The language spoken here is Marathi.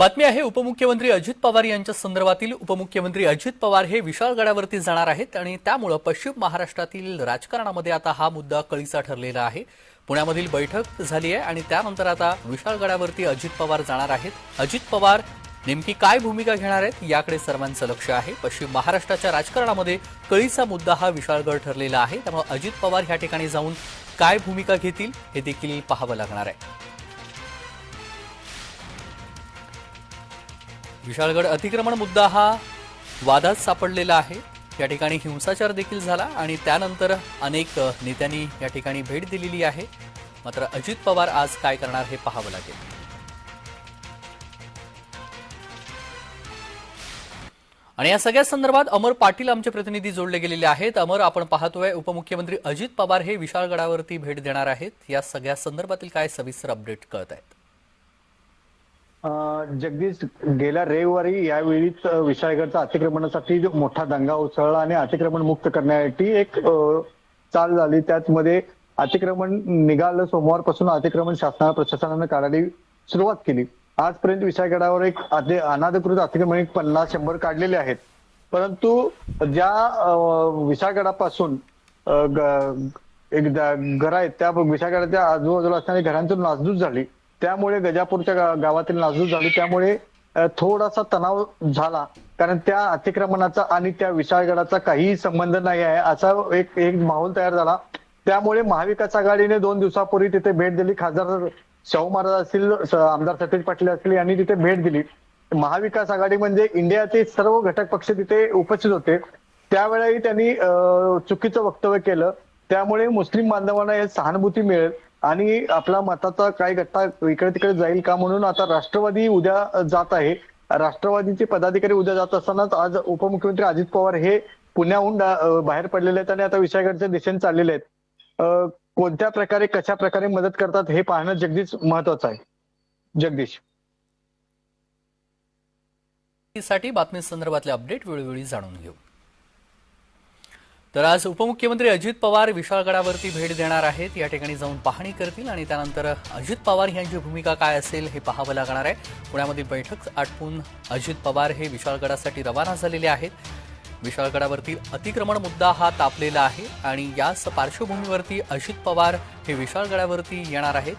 बातमी आहे उपमुख्यमंत्री अजित पवार यांच्या संदर्भातील. उपमुख्यमंत्री अजित पवार हे विशाळगडावरती जाणार आहेत आणि त्यामुळं पश्चिम महाराष्ट्रातील राजकारणामध्ये आता हा मुद्दा कळीचा ठरलेला आहे. पुण्यामधील बैठक झाली आहे आणि त्यानंतर आता विशाळगडावरती अजित पवार जाणार आहेत. अजित पवार नेमकी काय भूमिका घेणार आहेत याकडे सर्वांचं लक्ष आहे. पश्चिम महाराष्ट्राच्या राजकारणामध्ये कळीचा मुद्दा हा विशाळगड ठरलेला आहे. त्यामुळे अजित पवार ह्या ठिकाणी जाऊन काय भूमिका घेतील हे देखील पाहावं लागणार आहे. विशाळगड अतिक्रमण मुद्दा हा वादात सापडलेला आहे. या ठिकाणी हिंसाचार देखील झाला आणि त्यानंतर अनेक नेत्यांनी या ठिकाणी भेट दिलेली आहे. मात्र अजित पवार आज काय करणार हे पाहावं लागेल. आणि या सगळ्या संदर्भात अमर पाटील आमचे प्रतिनिधी जोडले गेलेले आहेत. अमर आपण पाहतोय उपमुख्यमंत्री अजित पवार हे विशाळगडावरती भेट देणार आहेत. या सगळ्या संदर्भातील काय सविस्तर अपडेट कळत आहेत? जगदीश गेल्या रविवारी यावेळीच अं, विशाळगडचा अतिक्रमणासाठी मोठा दंगा उसळला आणि अतिक्रमण मुक्त करण्यासाठी एक चाल झाली. त्याचमध्ये अतिक्रमण निघालं सोमवारपासून अतिक्रमण शासनाला प्रशासनानं काढायला सुरुवात केली. आजपर्यंत विशाळगडावर एक अनाधिकृत अतिक्रमण एक पन्नास शंभर काढलेले आहेत. परंतु ज्या विशाळगडापासून एक घर आहेत त्या विशाळगडाच्या आजूबाजूला असणाऱ्या घरांची नासधूस झाली. त्यामुळे गजापूरच्या गावातील नाजूक झाली. त्यामुळे थोडासा तणाव झाला. कारण त्या अतिक्रमणाचा आणि त्या विशाळगडाचा काहीही संबंध नाही आहे असा एक एक माहोल तयार झाला. त्यामुळे महाविकास आघाडीने दोन दिवसापूर्वी तिथे भेट दिली. खासदार शाहू महाराज असतील आमदार सतीश पाटील असतील यांनी तिथे भेट दिली. महाविकास आघाडी म्हणजे इंडियाचे सर्व घटक पक्ष तिथे उपस्थित होते. त्यावेळेही त्यांनी चुकीचं वक्तव्य केलं. त्यामुळे मुस्लिम बांधवांना हे सहानुभूती मिळेल. आणि आपला मताचा काय गट्टा इकडे तिकडे जाईल का म्हणून आता राष्ट्रवादी उद्या जात आहे. राष्ट्रवादीचे पदाधिकारी उद्या जात असतानाच आज उपमुख्यमंत्री अजित पवार हे पुण्याहून बाहेर पडलेले आहेत आणि आता विषयाकडच्या दिशेने चाललेले आहेत. कोणत्या प्रकारे कशा प्रकारे मदत करतात हे पाहणं जगदीश महत्वाचं आहे. जगदीश. साठी बातमी संदर्भातले अपडेट वेळोवेळी जाणून घेऊ. तर आज उपमुख्यमंत्री अजित पवार विशाळगडावरती भेट देणार आहेत. या ठिकाणी जाऊन पाहणी करतील आणि त्यानंतर अजित पवार यांची भूमिका काय असेल हे पाहावं लागणार आहे. पुण्यामध्ये बैठक आटपून अजित पवार हे विशाळगडासाठी रवाना झालेले आहेत. विशाळगडावरती अतिक्रमण मुद्दा हा तापलेला आहे आणि याच पार्श्वभूमीवरती अजित पवार हे विशाळगडावरती येणार आहेत.